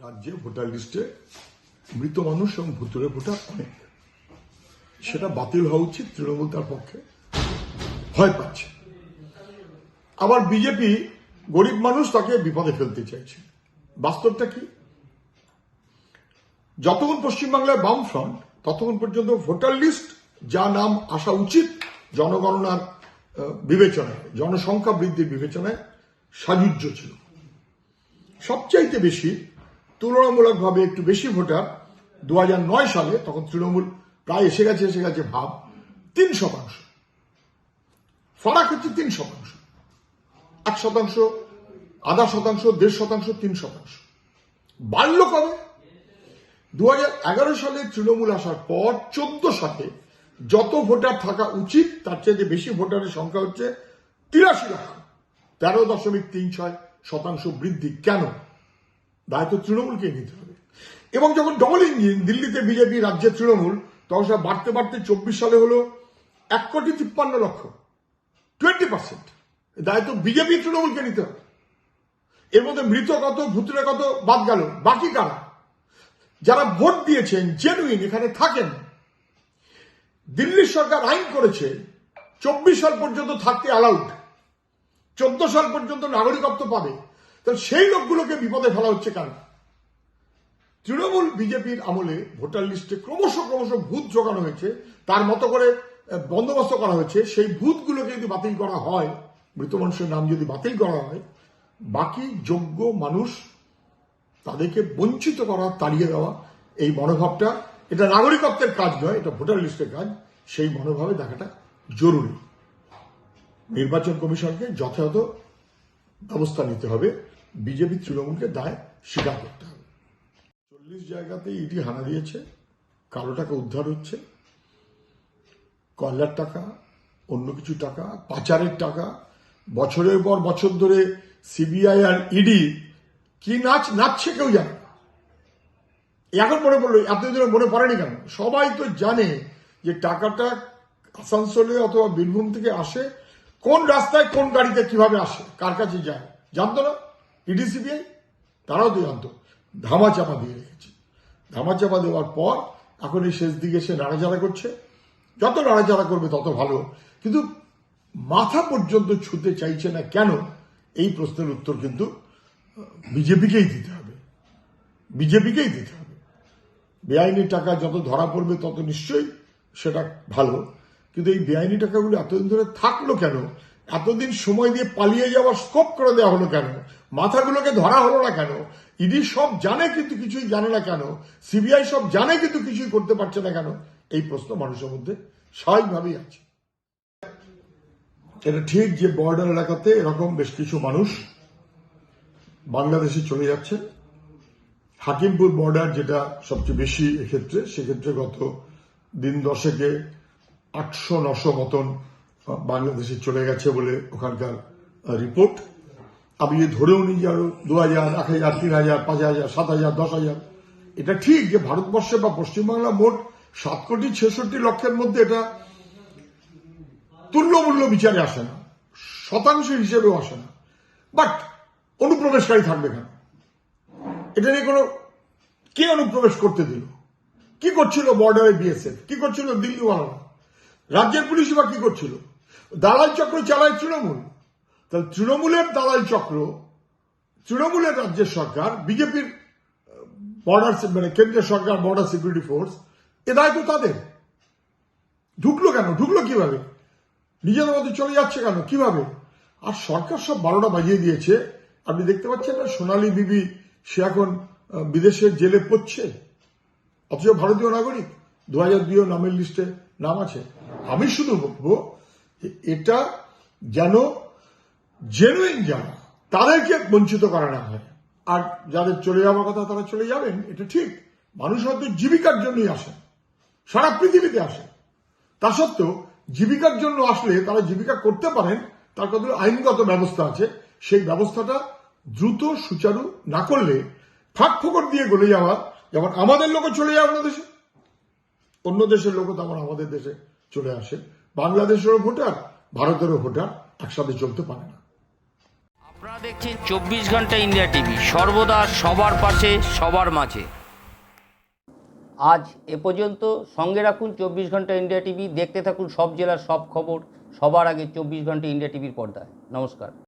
রাজ্যে ভোটার লিস্টে মৃত মানুষ এবং ভুতুরে ভোটার অনেক। সেটা বাতিল হওয়া উচিত তৃণমূল তার পক্ষে। ভয় পাচ্ছে। আবার বিজেপি গরিব মানুষ তাকে বিপদে ফেলতে চাইছে। বাস্তবটা কি? যতক্ষণ পশ্চিমবাংলায় বাম ফ্রন্ট ততক্ষণ পর্যন্ত ভোটার লিস্ট, যা নাম আসা উচিত জনগণনার বিবেচনায়, জনসংখ্যা বৃদ্ধির বিবেচনায় সাজুজ্য ছিল। সবচাইতে বেশি তুলনামূলকভাবে একটু বেশি ভোটার দু হাজার নয় সালে, তখন তৃণমূল প্রায় এসে গেছে এসে গেছে ভাব, তিন শতাংশ। ফারাক হচ্ছে তিন শতাংশ। এক শতাংশ, আধা শতাংশ, দেড় শতাংশ, তিন শতাংশ। বাড়ল কবে? দু হাজার এগারো সালে তৃণমূল আসার পর চোদ্দ সালে যত ভোটার থাকা উচিত, তার চেয়ে বেশি ভোটারের সংখ্যা হচ্ছে তিরাশি লাখ। তেরো দশমিক তিন ছয় শতাংশ বৃদ্ধি কেন? দায়িত্ব তৃণমূলকে নিতে হবে। এবং যখন ডবল ইঞ্জিন দিল্লিতে বিজেপি, রাজ্যে তৃণমূল, তখন সব বাড়তে বাড়তে চব্বিশ সালে হলো এক কোটি তিপ্পান্ন লক্ষ টোয়েন্টি পার্সেন্ট দায়িত্ব বিজেপি তৃণমূলকে নিতে হবে। এর মধ্যে মৃত কত ভুতুরে কত বাদ গেল। বাকি কারা? যারা ভোট দিয়েছেন জেনুইন এখানে থাকেন। দিল্লির সরকার আইন করেছে, চব্বিশ সাল পর্যন্ত থাকতে অ্যালাউড চোদ্দ সাল পর্যন্ত নাগরিকত্ব পাবে। তাহলে সেই লোকগুলোকে বিপদে ফেলা হচ্ছে কেন? তৃণমূল বিজেপির আমলে ভোটার লিস্টে ক্রমশ ক্রমশ ভূত জোগানো হয়েছে। তার মতো করে বন্দোবস্ত করা হয়েছে। সেই ভূতগুলোকে যদি বাতিল করা হয়, মৃত মানুষের নাম যদি বাতিল করা হয়, বাকি যোগ্য মানুষ তাদেরকে বঞ্চিত করা, তাড়িয়ে দেওয়া, এই মনোভাবটা, এটা নাগরিকত্বের কাজ নয়, এটা ভোটার লিস্টের কাজ। সেই মনোভাবে দেখাটা জরুরি। নির্বাচন কমিশনকে যথাযথ ব্যবস্থা নিতে হবে। বিজেপি তৃণমূলকে দায় স্বীকার করতে হবে। চল্লিশ জায়গাতে ইডি হানা দিয়েছে কালো টাকা উদ্ধার হচ্ছে, কয়লার টাকা, অন্য কিছু টাকা, পাচারের টাকা। বছরের পর বছর ধরে সিবিআই আর ইডি কি নাচ, নাচছে কেউ জানে এখন মনে পড়ল এতদিন মনে পড়েনি কেন? সবাই তো জানে যে টাকাটা আসানসোলে অথবা বীরভূম থেকে আসে কোন রাস্তায় কোন গাড়িতে কীভাবে আসে, কার কাছে যায়, জানতো না? ইডি সিবিআই তারাও তো জানতো। ধামা চাপা দিয়ে রেখেছে। ধামা চাপা দেওয়ার পর, এখন এই শেষ দিকে সে নাড়াচাড়া করছে। যত নাড়াচাড়া করবে, তত ভালো। কিন্তু মাথা পর্যন্ত ছুতে চাইছে না কেন? এই প্রশ্নের উত্তর কিন্তু বিজেপিকেই দিতে হবে। বিজেপিকেই দিতে হবে। বেআইনি টাকা যত ধরা পড়বে, তত নিশ্চয়ই সেটা ভালো। কিন্তু এই বেআইনি টাকাগুলো এতদিন ধরে থাকল কেন? এতদিন সময় দিয়ে পালিয়ে যাওয়ার স্কোপ করে দেওয়া হলো কেন? মাথাগুলোকে ধরা হলো না কেন? ইডি সব জানে কিন্তু কিছুই জানে না কেন? সিবিআই সব জানে কিন্তু কিছুই করতে পারছে না কেন? এই প্রশ্ন মানুষের মধ্যে স্বাভাবিকভাবেই আছে। এটা ঠিক যে বর্ডার এলাকাতে এরকম বেশ কিছু মানুষ বাংলাদেশে চলে যাচ্ছে হাকিমপুর বর্ডার যেটা সবচেয়ে বেশি এক্ষেত্রে, সেক্ষেত্রে গত দিন দশেকে আটশো নশো মতন বাংলাদেশে চলে গেছে বলে ওখানকার রিপোর্ট। আমি ধরেও নিই যে আরও দু হাজার এক হাজার, তিন হাজার, পাঁচ হাজার, সাত হাজার, দশ হাজার, এটা ঠিক যে ভারতবর্ষে বা পশ্চিমবাংলা মোট সাত কোটি ছেষট্টি লক্ষের মধ্যে এটা তুল্যমূল্য বিচারে আসে না, শতাংশ হিসেবেও আসে না। বাট অনুপ্রবেশকারী থাকবে কেন? এটা নিয়ে কোনো কে অনুপ্রবেশ করতে দিল? কি করছিল বর্ডারে বিএসএফ? কি করছিল দিল্লিওয়ালারা? রাজ্যের পুলিশ বা কি করছিল? দালাল চক্র চালায় তৃণমূল। তাহলে তৃণমূলের দালাল চক্র, তৃণমূলের রাজ্যের সরকার, বিজেপির বর্ডার মানে কেন্দ্রীয় সরকার বর্ডার সিকিউরিটি ফোর্স এ দায়িত্ব তাদের। ঢুকলো কেন? ঢুকলো কীভাবে? নিজেদের মধ্যে চলে যাচ্ছে কেন? কীভাবে? আর সরকার সব বারোটা বাজিয়ে দিয়েছে। আপনি দেখতে পাচ্ছেন না, সোনালী বিবি সে এখন বিদেশের জেলে পড়ছে। অথচ ভারতীয় নাগরিক। দু হাজার দুইও নামের লিস্টে নাম আছে। আমি শুধু বলব এটা যেন জেনুইন যারা, তাদেরকে বঞ্চিত করা না হয়। আর যাদের চলে যাওয়ার কথা তারা চলে যাবেন, এটা ঠিক। মানুষ হয়তো জীবিকার জন্যই আসেন সারা পৃথিবীতে আসে। তা সত্ত্বেও জীবিকার জন্য আসলে তারা জীবিকা করতে পারেন, তার কত আইনগত ব্যবস্থা আছে, সেই ব্যবস্থাটা দ্রুত সুচারু না করলে ফাঁক ফোকর দিয়ে গলে যাওয়া, যেমন আমাদের লোকও চলে অন্য দেশে। অন্য দেশের লোকও তেমন আমাদের দেশে চলে আসে। বাংলাদেশেরও ভোটার ভারতেরও ভোটার একসাথে চলতে পারে না। আপনারা দেখছেন চব্বিশ ঘণ্টা ইন্ডিয়া টিভি সর্বদা সবার পাশে সবার মাঝে। আজ এ পর্যন্ত সঙ্গে রাখুন চব্বিশ ঘণ্টা ইন্ডিয়া টিভি দেখতে থাকুন সব জেলার সব খবর সবার আগে চব্বিশ ঘণ্টা ইন্ডিয়া টিভির পর্দায়। নমস্কার।